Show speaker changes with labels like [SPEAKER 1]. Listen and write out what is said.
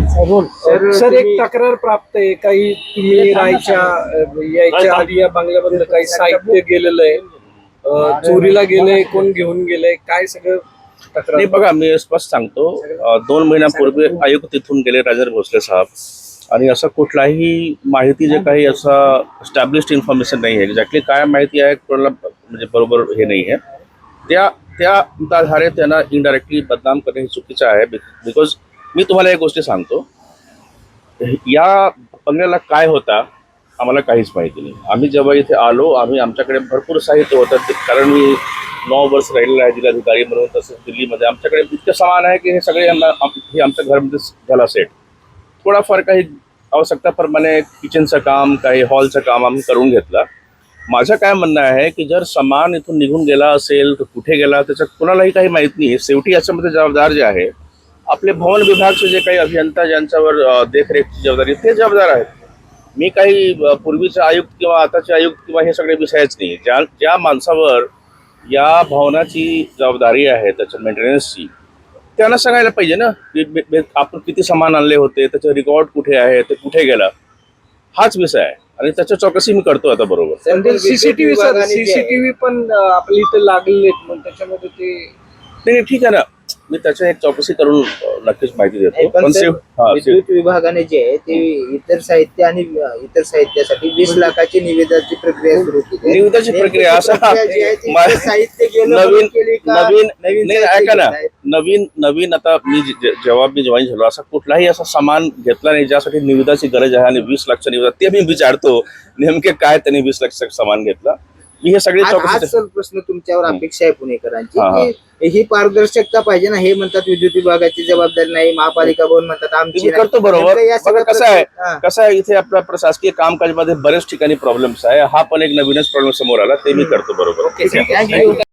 [SPEAKER 1] Sir एक तक्रार प्राप्त आहे. काही तुम्ही राहायच्या यायच्या आधी या बंगल्यामधलं काही साहित्य गेलेलं आहे. चोरीला गेलंय कोण घेऊन गेलंय काय सगळं तक्रार?
[SPEAKER 2] नाही बघा मी स्पष्ट सांगतो. दोन महिन्यापूर्वी आयुक्त तिथून गेले राजेंद्र भोसले साहेब. आणि असं कुठलाही माहिती जे काही असं स्टॅब्लिश्ड इन्फॉर्मेशन नाही आहे. एक्झॅक्टली काय माहिती आहे कोणाला म्हणजे बरोबर हे नाही आहे. त्या त्या आधारे त्यांना इनडायरेक्टली बदनाम करणे हे चुकीचं आहे बिकॉज मी तुम्हाला एक गोष्ट सांगतो. या बंगल्याला काय होता आम्हाला काहीच माहिती नाही. आम्ही जेव्हा इथे आलो आम्ही आमच्याकडे भरपूर साहित्य होतं. ते- कारण मी नऊ वर्ष राहिलेलं आहे जिल्हाधिकारी म्हणून तसंच दिल्लीमध्ये. आमच्याकडे इतकं सामान आहे की हे सगळे यांना हे आमच्या घरामध्ये झाला सेट थोडाफार काही आवश्यकताप्रमाणे किचनचं काम काही हॉलचं काम आम्ही करून घेतलं. माझं काय म्हणणं आहे की जर सामान इथून निघून गेला असेल तर कुठे गेला त्याचं कुणालाही काही माहीत नाही. शेवटी याच्यामध्ये जबाबदार जे आहे आपले भवन विभागचे जे काही अभियंता ज्यांच्यावर देखरेखची जबाबदारी ते जबाबदार आहेत. मी काही पूर्वीचे आयुक्त किंवा आताचे आयुक्त किंवा हे सगळे विषयच नाही ज्या ज्या माणसावर या भवनाची जबाबदारी आहे त्याच्या मेंटेनन्सची त्यांना सांगायला पाहिजे ना की आपण किती सामान आणले होते त्याचं रेकॉर्ड कुठे आहे ते कुठे गेला हाच विषय आहे. आणि त्याच्या चौकशी मी करतो आता बरोबर.
[SPEAKER 1] म्हणजे सीसीटीव्ही सीसीटीव्ही पण आपल्या इथे लागलेले त्याच्यामध्ये ते
[SPEAKER 2] ठीक आहे ना. मी त्याच्या एक चौकशी करून नक्कीच माहिती देतो
[SPEAKER 3] पण सर, विद्युत विभागाने जे आहे ते इतर साहित्य आणि इतर साहित्यासाठी वीस लाखाची निवेदनाची प्रक्रिया सुरू केली.
[SPEAKER 2] निविदाची
[SPEAKER 3] नेमकी
[SPEAKER 2] प्रक्रिया
[SPEAKER 3] ती
[SPEAKER 2] असा
[SPEAKER 3] प्रक्रिया जी आहे ती
[SPEAKER 2] मा-
[SPEAKER 3] इतर साहित्य गेलं म्हणून
[SPEAKER 2] नवीन
[SPEAKER 3] केली का?
[SPEAKER 2] नवीन
[SPEAKER 3] नवीन
[SPEAKER 2] नाही
[SPEAKER 3] साहित्य
[SPEAKER 2] ऐका ना. नवीन नवीन आता मी जे- जे- जेव्हा मी जॉईन झालो असा कुठलाही असा सामान घेतला नाही ज्यासाठी निविदाची गरज आहे आणि वीस लाखचं निविदा ते मी विचारतो नेमके काय त्यांनी वीस लाखचं सामान घेतलं हे सगळे
[SPEAKER 3] आज सर प्रश्न तुमच्यावर. अपेक्षा आहे पुणेकरांची
[SPEAKER 2] हा.
[SPEAKER 3] की पारदर्शकता पाहिजे ना हे म्हणतात विद्युत विभागाची जबाबदारी नाही महापालिका भवन म्हणतात आमची
[SPEAKER 2] मी
[SPEAKER 3] नाही.
[SPEAKER 2] करतो बरोबर. बघा कसं आहे
[SPEAKER 3] हा.
[SPEAKER 2] कसं आहे इथे आपल्या प्रशासकीय कामकाजमध्ये बरेच ठिकाणी प्रॉब्लेम्स आहे. हा पण एक नवीनच प्रॉब्लेम समोर आला ते मी करतो बरोबर.